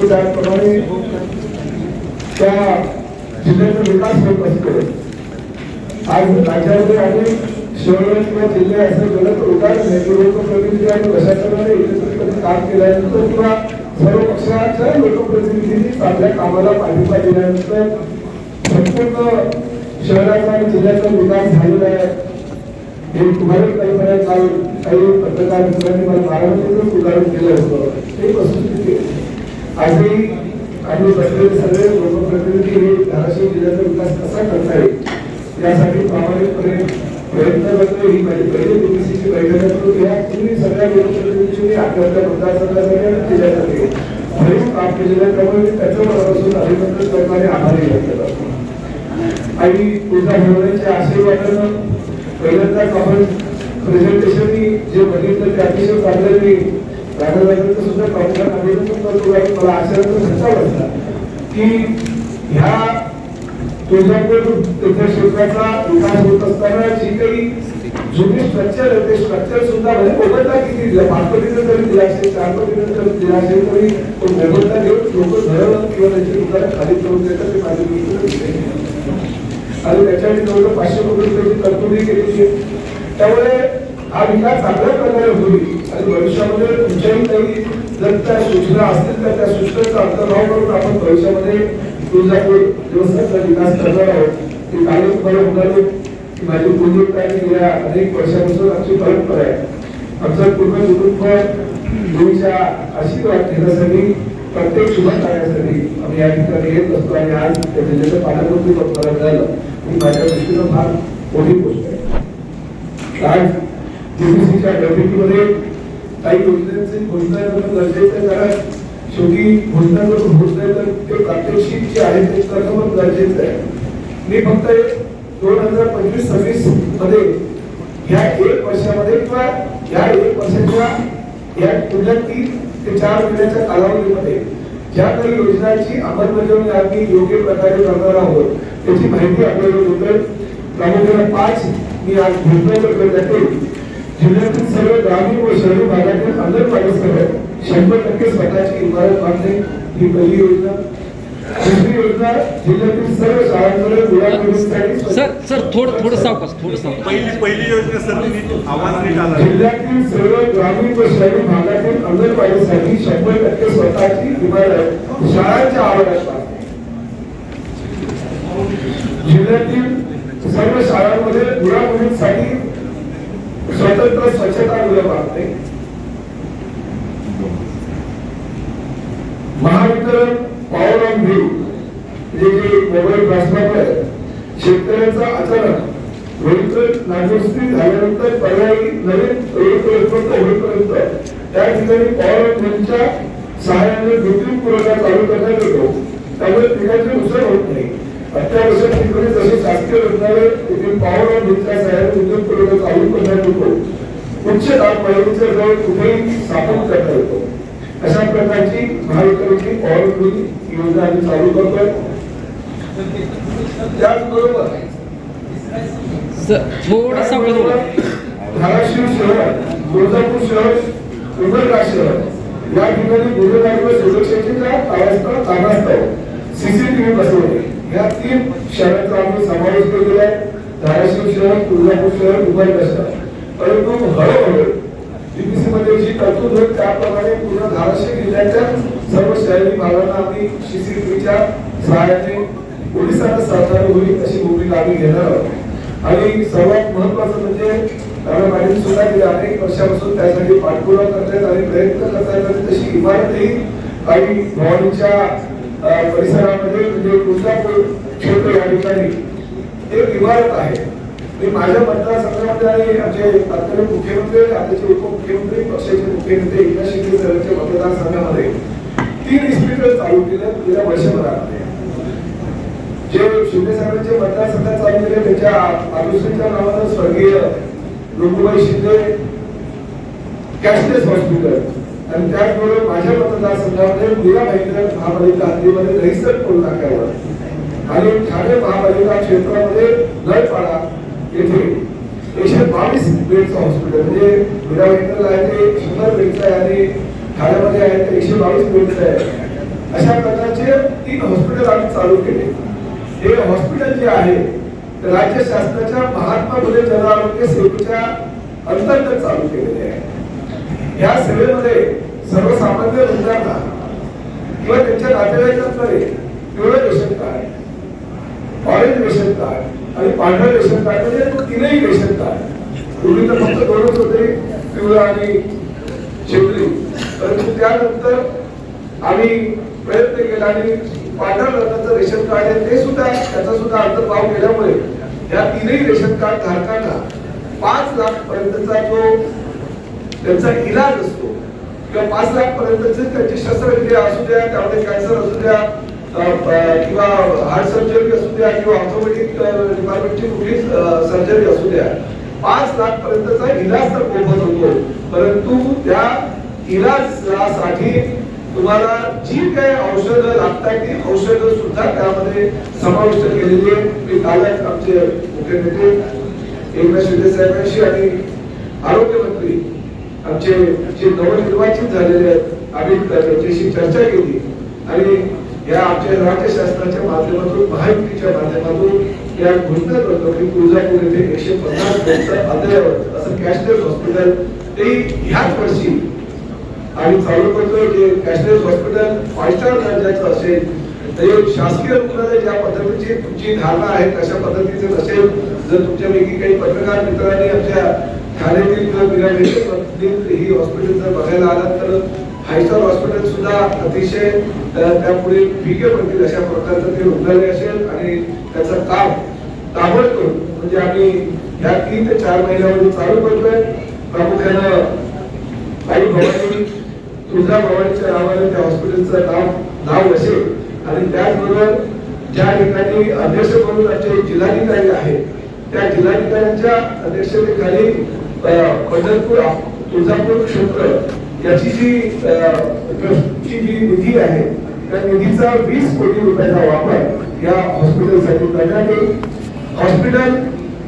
तो त्याप्रमाणे त्या जिल्ह्याचा विकास होत असतो. आज राज्यामध्ये आणि शहर किंवा जिल्हे असं गलत तर उदाहरण लोकप्रतिनिधी आणि प्रशासनाने एकत्रितपणे काम केल्यानंतर किंवा सर्व पक्षाच्या लोकप्रतिनिधींनी आपल्या कामाला पाठिंबा दिल्यानंतर संपूर्ण शहराचा आणि जिल्ह्याचा विकास झालेला आहे. हे तुम्हाला काही आहे काही पत्रकार मित्रांनी मला बारामतीतच सुधारण केलं होतं. ते वस्तुस्थिती आहे. आजही सगळे लोकप्रतिनिधी हे धाराशिव जिल्ह्याचा विकास कसा करता येईल यासाठी प्रामाणिकपणे प्रयत्न करतो ही माझी पहिली बीबीसीची बैठक आहे. या तुम्ही सगळ्या लोकप्रतिनिधींनी आपल्या आपल्या मतदारसंघासाठी जिल्ह्यासाठी भरीव काम केलेलं आहे त्यामुळे मी त्याचं मनापासून अभिनंदन करणारे आभारी व्यक्त आणि आशीर्वादानं पहिल्यांदाच आपण प्रेझेंटेशननी जे बघितलं ते अतिशय चांगलं मी सुद्धा प्रामुख्याने अभिनंदन करतो आणि मला आशयाचा धक्का बसला की ह्या तुळजापूर तीर्थक्षेत्राचा विकास होत असताना जी काही जुनी स्ट्रक्चर आहे ते स्ट्रक्चर सुद्धा म्हणजे मोबदला किती दिला पाच पटीनं जरी दिला असेल चार पटीनं जरी दिला असेल तरी तो मोबदला घेऊन लोक घरं किंवा त्यांची दुकानं खाली करून देतात ते माझे आणि त्याच्यासाठी पाचशे कोटी रुपयाची तरतुदी केलेली आहे त्यामुळे हा विकास चांगल्या प्रकारे होईल. आणि भविष्यामध्ये तुमच्याही काही जर त्या सूचना असतील तर त्या सूचनांचा अंतर्भाव करून आपण भविष्यामध्ये तुळजापूर देवस्थानचा विकास करणार आहोत. ते कालच तुम्हाला म्हणालो माझी कुलदेवता आणि गेल्या अनेक वर्षापासून आमची परंपरा आहे. आमचं पूर्ण कुटुंब देवीच्या आशीर्वाद घेण्यासाठी प्रत्येक शुभ कार्यासाठी आम्ही या ठिकाणी येत असतो आणि आज त्या जिल्ह्याचं पालकमंत्री बघायला मिळालं. ही माझ्या दृष्टीनं फार मोठी गोष्ट आहे. आज डीबीसीच्या बैठकीमध्ये काही योजनांची घोषणा करणं गरजेचं कारण शेवटी घोषणा करून घोषणा आहे तर ते प्रात्यक्षिक जे आहे ते करणं पण गरजेचं आहे. मी फक्त दोन हजार पंचवीस सव्वीसमध्ये ह्या एक वर्षामध्ये किंवा या एक वर्षाच्या या पुढल्या तीन ते चार महिन्याच्या कालावधीमध्ये ज्या काही योजनांची अंमलबजावणी आम्ही योग्य प्रकारे करणार आहोत त्याची माहिती आपल्याला देतोय. प्रामुख्याने पाच मी आज घोषणा करत जाते जिल्ह्यातील सर्व ग्रामीण व शहरी भागातील अंगणवाडीसह शंभर टक्के स्वतःची इमारत बांधणे ही पहिली योजना. दुसरी योजना जिल्ह्यातील सर्व शाळांकडे मुलांसाठी सर सर थोडं थोडं सावकाश थोडं सावकाश. पहिली पहिली योजना सर नीट आवाज नीट आला. जिल्ह्यातील सर्व ग्रामीण व शहरी भागातील अंगणवाडीसाठी शंभर टक्के स्वतःची इमारत शाळांच्या आवारात जिल्ह्यातील सर्व शाळांमध्ये मुला मुलींसाठी स्वतंत्र स्वच्छता गृह बांधणे महावितरण पॉवर ऑन व्ह्यू जे जे मोबाईल ट्रान्सफॉर्मर आहे शेतकऱ्यांचा अचानक रोहित नागरिकस्थिती झाल्यानंतर पर्यायी नवीन होईपर्यंत होईपर्यंत त्या ठिकाणी पॉवर ऑन व्ह्यूच्या सहाय्याने विद्युत पुरवठा चालू करण्यात येतो. त्यामुळे पिकाची नुकसान होत नाही. अत्यावश्यक ठिकाणी जसे शासकीय रुग्णालय तेथील पुरवठा चालू करण्यात येतो. उच्च दाब पातळीच्या जवळ कुठेही स्थापन करता येतो. अशा प्रकारची महावितरणची पॉवर योजना आम्ही चालू करतोय. त्याचबरोबर धाराशिव शहर तुळजापूर शहर उमरगा शहर या ठिकाणी गुन्हेगारी व सीसीटीव्ही बसवणे या तीन शहरांचा आम्ही समावेश केलेला आहे. धाराशिव शहर तुळजापूर शहर उमरगा शहर परंतु हळूहळू डीपीसी मध्ये जी तरतूद होईल त्याप्रमाणे पूर्ण धाराशिव जिल्ह्याच्या सर्व शहरी भागांना आम्ही सीसीटीव्हीच्या सहाय्याने पोलिसांना सहकार्य होईल अशी भूमिका आम्ही घेणार आहोत. आणि सर्वात महत्वाचं म्हणजे राणा पाटील सुद्धा गेल्या अनेक वर्षापासून त्यासाठी पाठपुरावा करतायत आणि प्रयत्न करतायत तशी इमारतही काही भवानीच्या परिसरामध्ये म्हणजे तुळजापूर क्षेत्र या ठिकाणी एक इमारत आहे. मी माझ्या मतदारसंघामध्ये आणि आमचे तत्कालीन मुख्यमंत्री आणि आताचे उपमुख्यमंत्री पक्षाचे मुख्यमंत्री नेते एकनाथ शिंदे सरांच्या मतदारसंघामध्ये तीन इस्पिटल चालू केले गेल्या वर्षभरामध्ये. जे शिंदे साहेबांचे मतदारसंघात चालू केले त्याच्या मातोश्रीच्या नावानं स्वर्गीय रुकुबाई शिंदे कॅशलेस हॉस्पिटल. आणि त्याचबरोबर माझ्या मतदारसंघामध्ये मीरा भाईंदर महापालिका हद्दीमध्ये रहिसर टोल नाक्यावर आणि ठाणे महापालिका क्षेत्रामध्ये नळपाडा येथे एकशे बावीस बेडचं हॉस्पिटल म्हणजे मीरा भाईंदर आहे ते शंभर बेडचं आहे आणि ठाण्यामध्ये आहे ते एकशे बावीस बेडचं आहे. अशा प्रकारचे तीन हॉस्पिटल आम्ही चालू केले. हे हॉस्पिटल जे आहे राज्य शासनाच्या महात्मा फुले जन आरोग्य सेवेच्या अंतर्गत चालू केलेले आहे. या सेवेमध्ये सर्वसामान्य रुग्णांना किंवा त्यांच्या नातेवाईकांकडे पिवळं ration card orange ration card आणि पांढरं रेशन कार्ड म्हणजे तीनही रेशन कार्ड पूर्वी तर फक्त दोनच होते पिवळं आणि शेवटी परंतु त्यानंतर आम्ही प्रयत्न केला आणि पांढऱ्या रंगाचं रेशन कार्ड आहे ते सुद्धा त्याचा सुद्धा अंतर्भाव केल्यामुळे या तीनही रेशन कार्ड धारकांना पाच लाख पर्यंतचा जो त्यांचा इलाज असतो. किंवा पाच लाख पर्यंतचे त्यांची शस्त्रक्रिया असू द्या त्यामध्ये कॅन्सर असू द्या किंवा हार्ट सर्जरी असू द्या किंवा ऑर्थोपेडिक डिपार्टमेंटची कुठली सर्जरी असू द्या. पाच लाख पर्यंतचा इलाज तर मोफत होतो. परंतु त्या इलाजासाठी तुम्हाला जी काही औषधं लागतात ती औषधं सुद्धा त्यामध्ये समाविष्ट केलेली आहे मी कालच आमचे मुख्य नेते एकनाथ शिंदे साहेबांशी आणि आरोग्यमंत्री आमचे जे नवनिर्वाचित झालेले आहेत आम्ही त्यांच्याशी चर्चा केली. आणि या आमच्या राज्य शासनाच्या माध्यमातून महायुतीच्या माध्यमातून या घोषणा करतो की तुळजापूर येथे एकशे पन्नास बेडचं अद्ययावत असं कॅशलेस हॉस्पिटल ते ह्याच वर्षी आणि चालू करतो जे कॅशलेस हॉस्पिटल फाय स्टार दर्जाचं असेल तर शासकीय रुग्णालय ज्या पद्धतीची तुमची धारणा आहे तशा पद्धतीचं नसेल. जर तुमच्यापैकी काही पत्रकार मित्रांनी आमच्या ठाण्यातील किंवा पिरामिडमधील ही हॉस्पिटल जर बघायला आलात तर फाईव्ह हॉस्पिटल सुद्धा अतिशय त्यापुढे फिके पडतील अशा प्रकारचं ते रुग्णालय असेल आणि त्याचं काम ताबडतोब म्हणजे आम्ही ह्या तीन ते चार महिन्यामध्ये चालू करतोय. प्रामुख्यानं आई भवानी तुळजा भवानीच्या नावाने त्या हॉस्पिटलचं नाव नाव असेल. आणि त्याचबरोबर ज्या ठिकाणी अध्यक्ष म्हणून आमचे जिल्हाधिकारी आहेत त्या जिल्हाधिकाऱ्यांच्या अध्यक्षतेखाली पंढरपूर तुळजापूर क्षेत्र याची जी ट्रस्टची जी निधी आहे त्या निधीचा वीस कोटी रुपयाचा वापर या हॉस्पिटलसाठी करण्यात येईल. हॉस्पिटल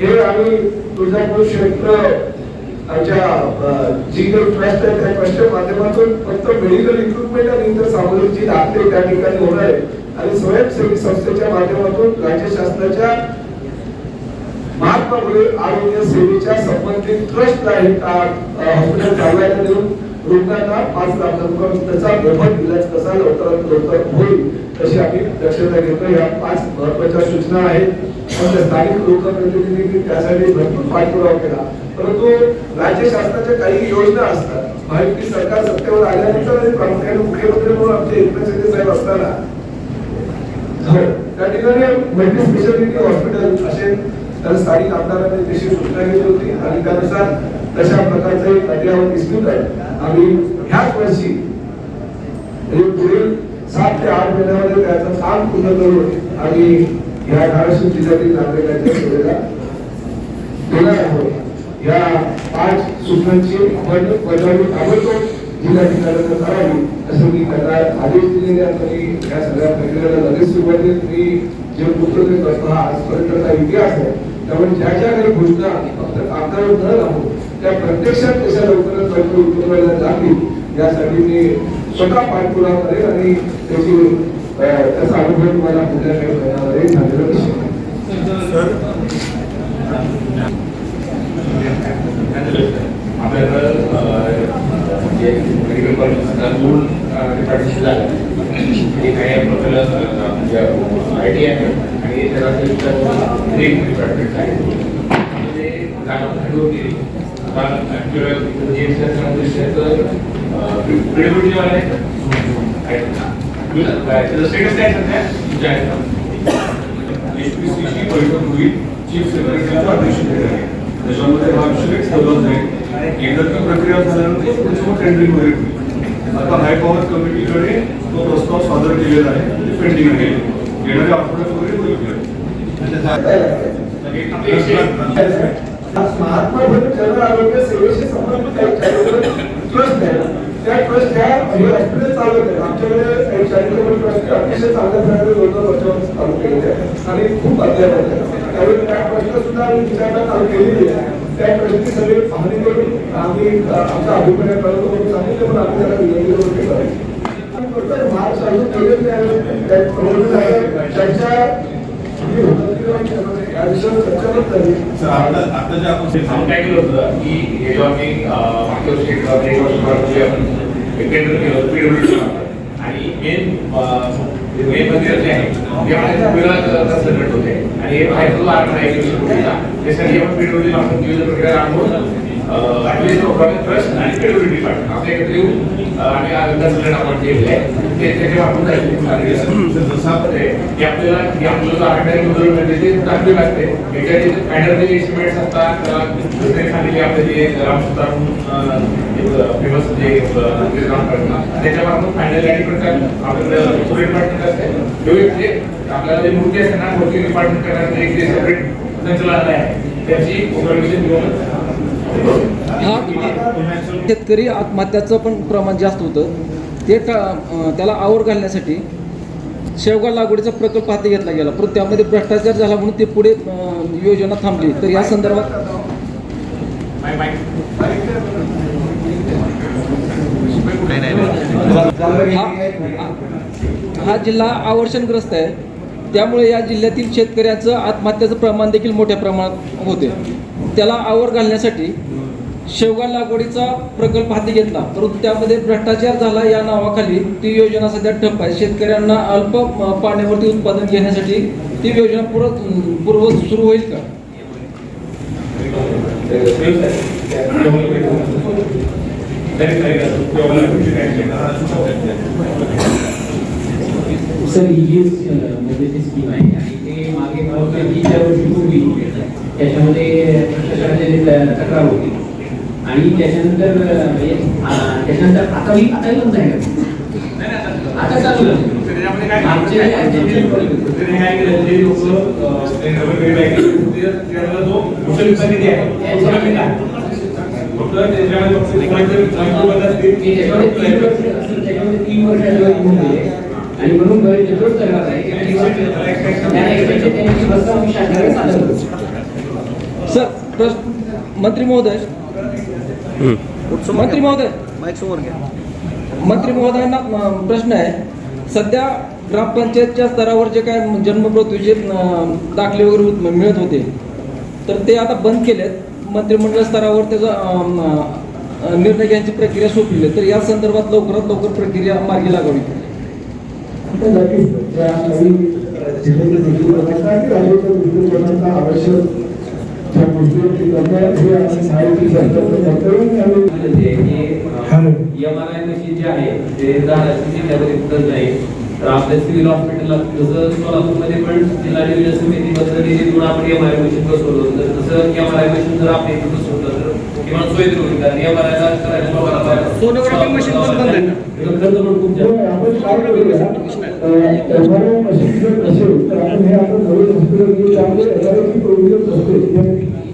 हे आम्ही तुळजापूर क्षेत्र आमच्या जी काही ट्रस्ट आहे त्या ट्रस्टच्या माध्यमातून फक्त मेडिकल इक्विपमेंट आणि इतर सामग्री जी लागते त्या ठिकाणी होणार आहे. आणि स्वयंसेवी संस्थेच्या माध्यमातून राज्य शासनाच्या महात्मा आरोग्य सेवेच्या संबंधित ट्रस्ट आहे का? हॉस्पिटल चालवायला देऊन रुग्णांना पाच लाख रुपये त्याचा मोफत इलाज कसा लवकरात लवकर होईल तशी आम्ही दक्षता घेतो या पाच महत्त्वाच्या सूचना आहेत. आमच्या स्थानिक लोकप्रतिनिधींनी त्यासाठी भरपूर पाठपुरावा केला. परंतु राज्य शासनाच्या काही योजना असतात. महायुती सरकार सत्तेवर आल्यानंतर आणि प्रामुख्याने मुख्यमंत्री म्हणून आमचे एकनाथ साहेब असताना. त्या ठिकाणी मल्टी स्पेशालिटी हॉस्पिटल असे तर स्थानिक आमदारांनी तशी सूचना केली होती आणि त्यानुसार तशा प्रकारचे एक अद्ययावत डिस्प्यूट आहे. आम्ही ह्याच वर्षी म्हणजे पुढील सात ते आठ महिन्यामध्ये त्याचं काम पूर्ण करून आणि या धाराशिव जिल्ह्यातील नागरिकांच्या सेवेला देणार आहोत. या पाच सूचनांची अंमलबजावणी ताबडतोब जिल्हाधिकाऱ्यांना करावी असं मी त्यांना आदेश दिलेले आहेत आणि या सगळ्या प्रक्रियेला लगेच सुरुवात मी जे पुस्तक करतो हा आजपर्यंतचा इतिहास आहे. त्यामुळे ज्या ज्या काही घोषणा फक्त कागदावर न राहून त्या प्रत्यक्षात कशा लवकरात लवकर उतरवायला जातील यासाठी मी स्वतः पाठपुरावा करेन आणि त्याची त्याचा अनुभव तुम्हाला पुढल्या काही महिन्यामध्ये झालेला दिसेल सर आपल्याकडं जे मेडिकल कॉलेजचा दोन डिपार्टमेंट झालं एक आहे प्रोफेसर म्हणजे आय टी आहे आणि त्यानंतर एक डिपार्टमेंट आहे म्हणजे जागा खाली होती आता ॲक्च्युअल जे पिडब्ल्यूडी वाला आहे त्याचं स्टेटस काय सध्या तुमच्या एचपीसीची बैठक होईल चीफ सेक्रेटरीचा अध्यक्ष आहे त्याच्यामध्ये हा विषय ठरवला जाईल एकदा ती झाल्यानंतर पुढचं मग होईल आता हाय पॉवर कमिटीकडे तो प्रस्ताव सादर केलेला आहे पेंडिंग आहे येणाऱ्या आठवड्यात वगैरे होईल महात्मा फुले जन आरोग्य सेवेशी संबंधित ट्रस्ट आहे त्या ट्रस्ट ह्या हे। हॉस्पिटल चालवत आहे आमच्याकडे चॅरिटेबल ट्रस्ट अतिशय चांगल्या प्रकारे दोन दोन वर्षापासून चालू केलेले आहे आणि खूप अद्यावत आहे त्यामुळे त्या ट्रस्टला सुद्धा विचारणा चालू केलेली आहे त्या ट्रस्टची सगळी पाहणी करून आम्ही आमचा अभिप्राय कळवतो म्हणून सांगितलं पण आम्ही त्याला विनंती करून केलं महाराष्ट्र अजून ही आता जे आपण आम्ही काय केलं होतं की हे जेव्हा मी अं, मागच्या वर्षी एक आपण केलं. आणि मेन मेन मंदिर जे आहे ते आपल्या वेगळा कन्सल्टंट होते आणि हे बाहेर जो आठ आहे त्यासाठी आपण पीडब्ल्यूडी आपण विविध प्रकारे आणून ट्रस्ट आणि डिपार्टमेंट आपल्या एकत्र येऊन आपण केलेले आहे ते त्याचे आपण की आपल्याला की आपल्याला जो मिळते म्हणजे ते चांगली लागते. याच्यात एस्टिमेट्स असतात. सांगितले आपले जे रामसुतार फेमस जे त्याच्यावर आपण फायनल आणि प्रकार आपल्याला डिपार्टमेंट असते. म्हणजे आपल्याला जे मूर्ती असते ना मूर्ती डिपार्टमेंट करण्याचं एक जे सेपरेट संचालनालय आहे. त्याची घेऊन हा शेतकरी आत्महत्याचं पण प्रमाण जास्त होतं. ते टा त्याला आवर घालण्यासाठी शेवगा लागवडीचा प्रकल्प हाती घेतला गेला. परंतु त्यामध्ये भ्रष्टाचार झाला म्हणून ते पुढे योजना थांबली. तर या संदर्भात हा हा जिल्हा आवर्षणग्रस्त आहे. त्यामुळे या जिल्ह्यातील शेतकऱ्याचं आत्महत्याचं प्रमाण देखील मोठ्या प्रमाणात होते. त्याला आवर घालण्यासाठी शेवगा लागवडीचा प्रकल्प हाती घेतला. परंतु त्यामध्ये भ्रष्टाचार झाला या नावाखाली ती योजना सध्या ठप्प आहे. शेतकऱ्यांना अल्प पाण्यावरती उत्पादन घेण्यासाठी ती योजना पूर्व पूर्व सुरू होईल का? सर ही स्कीम आहे. आणि ते मागे वर्षापूर्वी त्याच्यामध्ये तक्रार होती. आणि त्याच्यानंतर म्हणजे, त्याच्यानंतर आता ही आता ही बंद आहे? आता चालू आमचे काय केलं जे लोक. फक्त त्याच्यामध्ये तीन वर्ष आणि म्हणून बरेच तोच तक्रार आहे की तीन वर्ष- त्या extension त्यांनी प्रस्ताव शासनाकडे सादर केला. सर प्रश्न मंत्री महोदय. मंत्री महोदय. मंत्री महोदयांना प्रश्न आहे. सध्या ग्रामपंचायतच्या स्तरावर जे काय जन्ममृत्यूचे अं, दाखले वगैरे मिळत होते तर ते आता बंद केलेत. मंत्रिमंडळ स्तरावर त्याचा निर्णय घ्यायची प्रक्रिया सोपली तर या संदर्भात लवकरात लवकर प्रक्रिया मार्गी लागावी. नक्कीच त्या नवीन जिल्ह्याच्या दृष्टिकोनाचा आणि राज्याच्या दृष्टिकोनाचा आवश्यक गोष्टी हे आपण मशीन जे आहे ते धाराशिव जिल्ह्यामध्ये उपलब्ध आहे. तर आपल्या सिव्हिल हॉस्पिटलला जसं सोलापूरमध्ये पण जिल्हा नियोजन समितीबद्दल निधीतून आपण एम आर आय मशीन बसवलं होतं तसं एम आर आय मशीन जर आपण इथे बसवलं तर किमान सोयीत होईल. कारण एम आर आय करायला सोनोग्राफी machine पण बंद आहे मशीन असेल हे असते.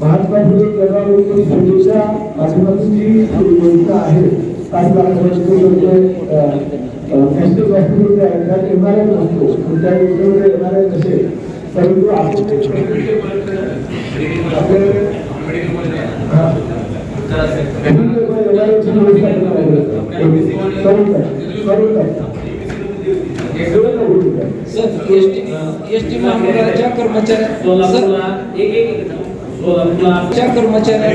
महात्मा फुले जगारोग्य सेवेच्या माध्यमातून जी योजना आहे काही नॅशनल हॉस्पिटल त्यात एमआरआय नसतो पण त्या योजनेमध्ये एमआरआय नसेल परंतु आपण कर्मचाऱ्या कर्मचाऱ्या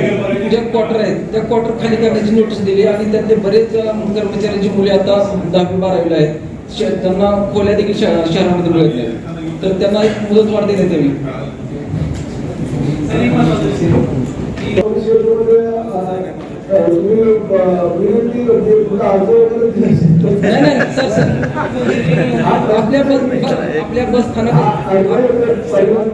ज्या क्वार्टर आहेत त्या क्वार्टर खाली करण्याची नोटीस दिली आणि त्यातले बरेच कर्मचाऱ्यांची मुले आता दहावी बारावीला आहेत. श- त्यांना खोल्या देखील शह- शहरामध्ये मिळत नाही तर त्यांना एक मुदत वाढ देण्यात यावी. आपल्या बस आपल्या बस स्थानक